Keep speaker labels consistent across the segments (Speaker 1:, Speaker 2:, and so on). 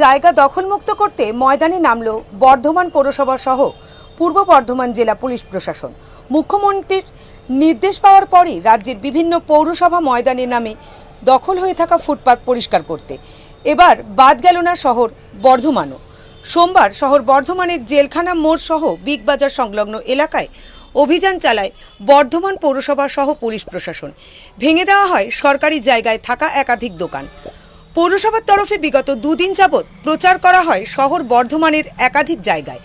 Speaker 1: জায়গা দখলমুক্ত করতে ময়দানে নামল বর্ধমান পৌরসভা সহ পূর্ব বর্ধমান জেলা পুলিশ প্রশাসন। মুখ্যমন্ত্রীর নির্দেশ পাওয়ার পরই রাজ্যের বিভিন্ন পৌরসভা ময়দানে নামে দখল হয়ে থাকা ফুটপাত পরিষ্কার করতে। এবার বাদ গেল না শহর বর্ধমানও। সোমবার শহর বর্ধমানের জেলখানা মোড় সহ বিগ বাজার সংলগ্ন এলাকায় অভিযান চালায় বর্ধমান পৌরসভা সহ পুলিশ প্রশাসন। ভেঙে দেওয়া হয় সরকারি জায়গায় থাকা একাধিক দোকান। পৌরসভার তরফে বিগত দুদিন যাবৎ প্রচার করা হয় শহর বর্ধমানের একাধিক জায়গায়।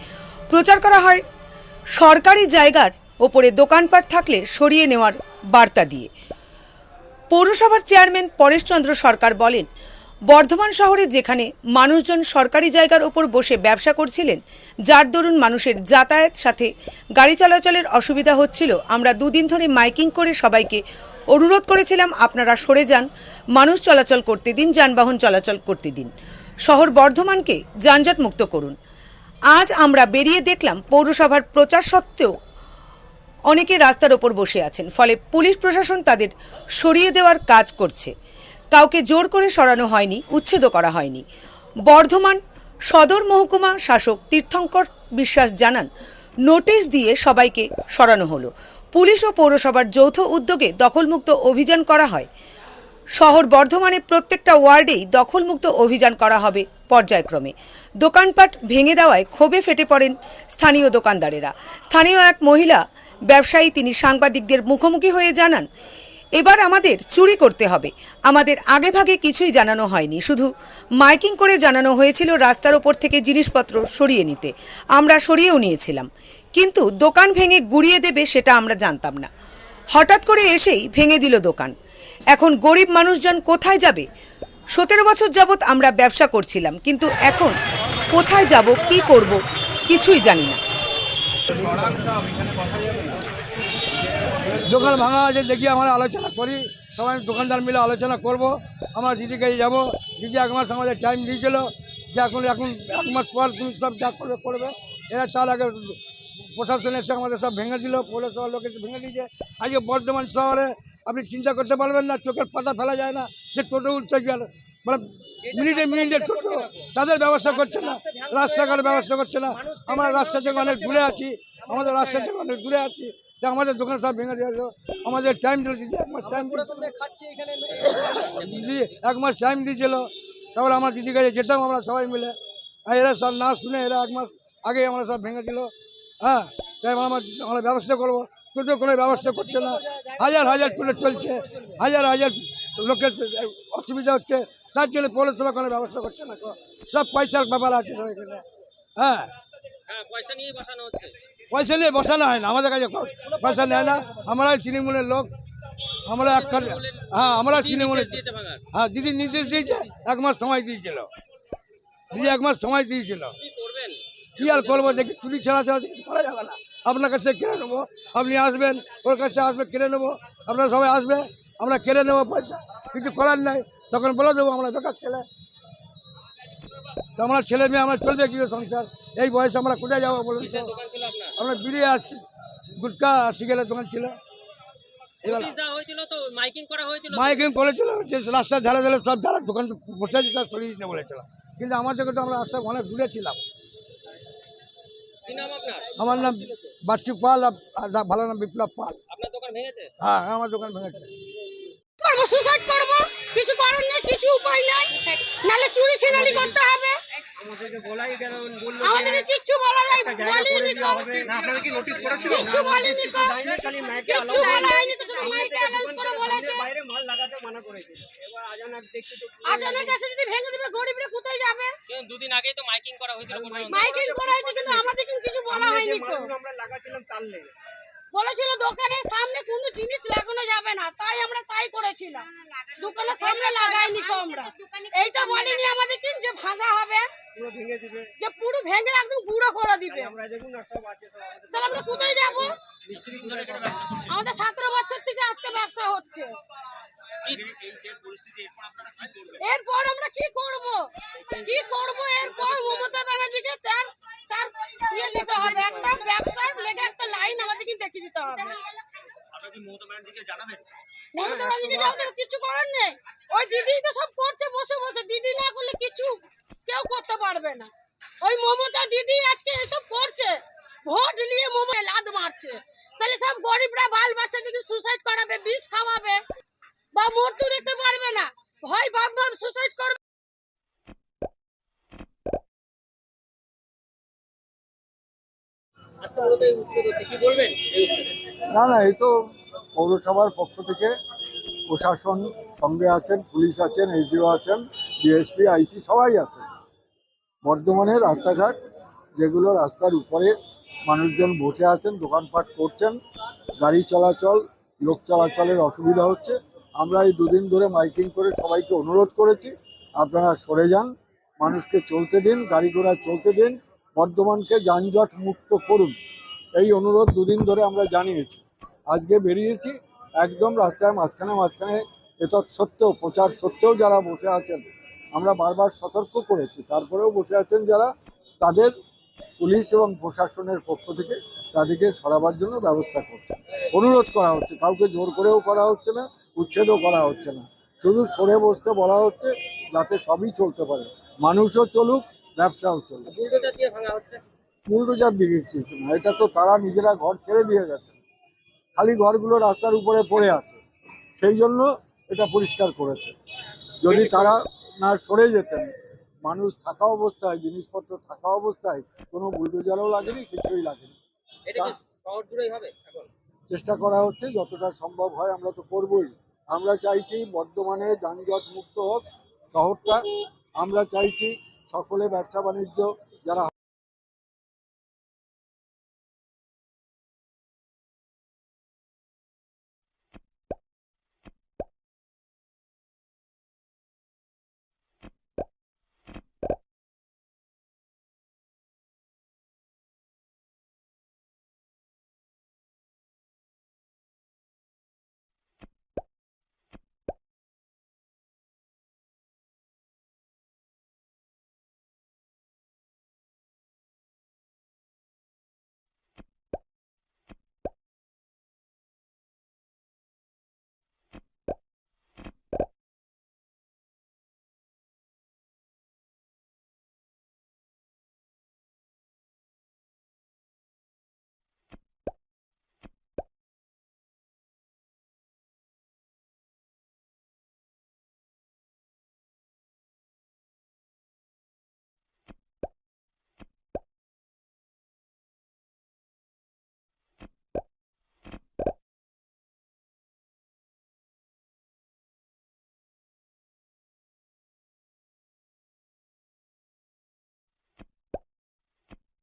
Speaker 1: প্রচার করা হয় সরকারি জায়গার ওপরে দোকানপাট থাকলে সরিয়ে নেওয়ার বার্তা দিয়ে। পৌরসভার চেয়ারম্যান পরেশচন্দ্র সরকার বলেন বর্ধমান শহরে যেখানে মানুষজন সরকারি জায়গার ওপর বসে ব্যবসা করছিলেন, যার দরুন মানুষের যাতায়াত সাথে গাড়ি চলাচলের অসুবিধা হচ্ছিল। আমরা দুদিন ধরে মাইকিং করে সবাইকে অনুরোধ করেছিলাম, আপনারা সরে যান, মানুষ চলাচল করতে দিন, যানবাহন চলাচল করতে দিন। শহর বর্ধমানকে যানজট মুক্ত করুন। আজ আমরা বেরিয়ে দেখলাম, পৌরসভার প্রচার সত্ত্বেও অনেকে রাস্তার ওপর বসে আছেন, ফলে পুলিশ প্রশাসন তাদের সরিয়ে দেওয়ার কাজ করছে। কাউকে জোর করে সরানো হয়নি, উচ্ছেদও করা হয়নি। বর্ধমান সদর মহকুমা শাসক তীর্থঙ্কর বিশ্বাস জানান, নোটিশ দিয়ে সবাইকে সরানো হলো। পুলিশ ও পৌরসভার যৌথ উদ্যোগে দখলমুক্ত অভিযান করা হয়। শহর বর্ধমানে প্রত্যেকটা ওয়ার্ডেই দখলমুক্ত অভিযান করা হবে পর্যায়ক্রমে। দোকানপাট ভেঙে দেওয়ায় ক্ষোভে ফেটে পড়েন স্থানীয় দোকানদারেরা। স্থানীয় এক মহিলা ব্যবসায়ী, তিনি সাংবাদিকদের মুখোমুখি হয়ে জানান এবার আমাদের চুরি করতে হবে। আমাদের আগেভাগে কিছুই জানানো হয়নি। শুধু মাইকিং করে জানানো হয়েছিল রাস্তার ওপর থেকে জিনিসপত্র সরিয়ে নিতে। আমরা সরিয়েও নিয়েছিলাম। কিন্তু দোকান ভেঙে গুড়িয়ে দেবে সেটা আমরা জানতাম না। হঠাৎ করে এসেই ভেঙে দিল দোকান। এখন গরিব মানুষজন কোথায় যাবে? সতেরো বছর যাবৎ আমরা ব্যবসা করছিলাম, কিন্তু এখন কোথায় যাব, কি করব, কিছুই জানি না।
Speaker 2: দোকান ভাঙা আছে, দেখি আমরা আলোচনা করি। সবাই দোকানদার মিলে আলোচনা করব। আমরা দিদির কাছে যাব। দিদি এক মাস আমাদের টাইম দিয়েছিল। যে এখন এখন এক মাস পর তুমি সব যা করবে করবে। এরা তার আগে প্রশাসন এসে আমাদের সব ভেঙে দিল পৌরসভার লোক এসে ভেঙে দিয়েছে। আজকে বর্ধমান শহরে আপনি চিন্তা করতে পারবেন না, চোখের পাতা ফেলা যায় না যে টোটো উঠতে গেল। মানে মিনিটে মিনিটে টোটো, তাদের ব্যবস্থা করছে না, রাস্তাঘাটের ব্যবস্থা করছে না। আমরা রাস্তা থেকে অনেক দূরে আছি, আমাদের রাস্তা থেকে অনেক দূরে আছি। যে আমাদের দোকান সব ভেঙে দিয়েছিল আমাদের টাইম দিল দিদি এক মাস টাইম দিদি এক মাস টাইম দিয়েছিল। তারপর আমার দিদি কাছে যেতাম আমরা সবাই মিলে। আর এরা সব না শুনে এরা এক মাস আগে আমরা সব ভেঙে দিল। হ্যাঁ তাই আমরা আমরা ব্যবস্থা করব। টোটো কোনো ব্যবস্থা করছে না। হাজার হাজার টোটো চলছে। হাজার হাজার লোকের অসুবিধা হচ্ছে। তার জন্য পৌরসভা কোনো ব্যবস্থা করছে না। সব পয়সার ব্যাপার আছে এখানে। হ্যাঁ।
Speaker 3: হ্যাঁ পয়সা নিয়ে বসানো হচ্ছে।
Speaker 2: পয়সা নিয়ে বসানো হয় না আমাদের কাছে পয়সা নেয় না। আমরা তৃণমূলের লোক। আমরা এক কাজ হ্যাঁ আমরা তৃণমূলের হ্যাঁ দিদি নির্দেশ দিয়েছে এক মাস সময় দিয়েছিল। দিদি এক মাস সময় দিয়েছিল।
Speaker 3: কি
Speaker 2: আর করব? দেখি চুরি ছাড়া ছাড়া কিছু করা যাবে না। আপনার কাছে কিনে নেব। আপনি আসবেন ওর কাছে আসবে কিনে নেব। আপনারা সবাই আসবে আমরা কেড়ে নেব পয়সা। কিছু করার নাই। তখন বলে দেবো আমরা বেকার ছেলে। তো আমরা ছেলে মেয়ে আমরা চলবে কি সংসার? এই বয়সে আমরা কোথায় যাব বলুন? আমরা বিড়ি আর গুটকা সিগারের দোকান ছিল।
Speaker 3: মাইকিং করা হয়েছিল তো?
Speaker 2: করেছিল যে রাস্তার ধারে ধারে সব যারা দোকান বসে আছে তারা সরিয়ে দিতে বলেছিল। কিন্তু আমাদেরকে তো আমরা রাস্তা অনেক দূরে ছিলাম। আমার নাম বাচ্চু পাল আর ভালো নাম বিপ্লব পাল।
Speaker 3: আপনার দোকান ভেঙেছে?
Speaker 2: হ্যাঁ আমার দোকান ভেঙেছে।
Speaker 4: করব সুসাইড করব কিছু করার নেই কিছু উপায় নাই। নাহলে চুরি ছিনারি করতে হবে। আমাদেরকে কিচ্ছু বলা যায় বলিনি তো
Speaker 5: আপনাদের কি নোটিশ করেছিল?
Speaker 4: কিচ্ছু বলিনি তো কিচ্ছু বলা হয়নি তো শুধু মাইকে অ্যানাউন্স করে বলেছে। আচানক এসে যদি ভেঙে দিবে গরিবরা কোথায় যাবে?
Speaker 3: কিন্তু দুদিন আগেই তো মাইকিং করা হয়েছিল কোনো-
Speaker 4: মাইকিং করা হয়েছে কিন্তু আমাদের কিন্তু কিছু বলা হয়নি তো বলেছিল দোকানের সামনে কোনো জিনিস লাগানো যাবে না তাই আমরা তাই করেছিলাম। দোকানের সামনে লাগাইনি তো আমরা। এইটা বলিনি আমাদের কি যে ভাঙা হবে? যে পুরো ভেঙে একদম গুঁড়ো করে দিবে। তাহলে আমরা কোথায় যাব? আমাদের সতেরো বছর থেকে আজকে ব্যবসা হচ্ছে। এরপর আমরা কি করব? কি করব? এরপর মমতা ব্যানার্জিকে তার তার ইয়ে নিতে হবে একটা ব্যবসার লেগে একটা লাইন আমাদেরকে দেখিয়ে দিতে হবে মমতা ব্যানার্জিকে কিছু করার নেই। ওই দিদি তো সব করছে বসে বসে। দিদি না করলে কিছু কেউ করতে হবে না। ওই মমতা দিদি আজকে এসব করছে। ভোট নিয়ে মোমো লাদ মারছে। তাহলে সব গরিবরা বাল বাচ্চাদেরকে সুসাইড করাবে বিষ খাওয়াবে বা দেখতে পারবে না। ভয় বাপ বাপ সুসাইড করবে।
Speaker 5: না না এই তো পৌরসভার পক্ষ থেকে প্রশাসন সঙ্গে আছেন, পুলিশ আছেন, এসডিও আছেন, ডিএসপি, আইসি সবাই আছেন। বর্ধমানে রাস্তাঘাট, যেগুলো রাস্তার উপরে মানুষজন বসে আছেন, দোকানপাট করছেন, গাড়ি চলাচল, লোক চলাচলের অসুবিধা হচ্ছে। আমরা এই দুদিন ধরে মাইকিং করে সবাইকে অনুরোধ করেছি, আপনারা সরে যান, মানুষকে চলতে দিন, গাড়ি ঘোড়া চলতে দিন, বর্ধমানকে যানজট মুক্ত করুন। এই অনুরোধ দুদিন ধরে আমরা জানিয়েছি। আজকে বেরিয়েছি একদম রাস্তায় মাঝখানে মাঝখানে এতৎ সত্ত্বেও প্রচার সত্ত্বেও যারা বসে আছেন আমরা বারবার সতর্ক করেছি। তারপরেও বসে আছেন যারা তাদের পুলিশ এবং প্রশাসনের পক্ষ থেকে তাদেরকে সরাবার জন্য ব্যবস্থা করছে। অনুরোধ করা হচ্ছে কাউকে জোর করেও করা হচ্ছে না উচ্ছেদও করা হচ্ছে না। শুধু সরে বসতে বলা হচ্ছে যাতে সবই চলতে পারে। মানুষও চলুক ব্যবসাও চলুক।
Speaker 3: বুলডোজার দিয়ে ভাঙা হচ্ছে?
Speaker 5: বুলডোজার দিকে কিছু না এটা তো তারা নিজেরা ঘর ছেড়ে দিয়ে গেছে। খালি ঘরগুলো রাস্তার উপরে পড়ে আছে। সেই জন্য এটা পরিষ্কার করেছে। যদি তারা না সরে যেতেন মানুষ থাকা অবস্থায় জিনিসপত্র থাকা অবস্থায় কোনো বুলডোজারও লাগেনি কিছুই লাগেনি। চেষ্টা করা হচ্ছে যতটা সম্ভব হয় আমরা তো করবই। আমরা চাইছি বর্ধমানে যানজট মুক্ত হোক শহরটা। আমরা চাইছি সকলে ব্যবসা বাণিজ্য যারা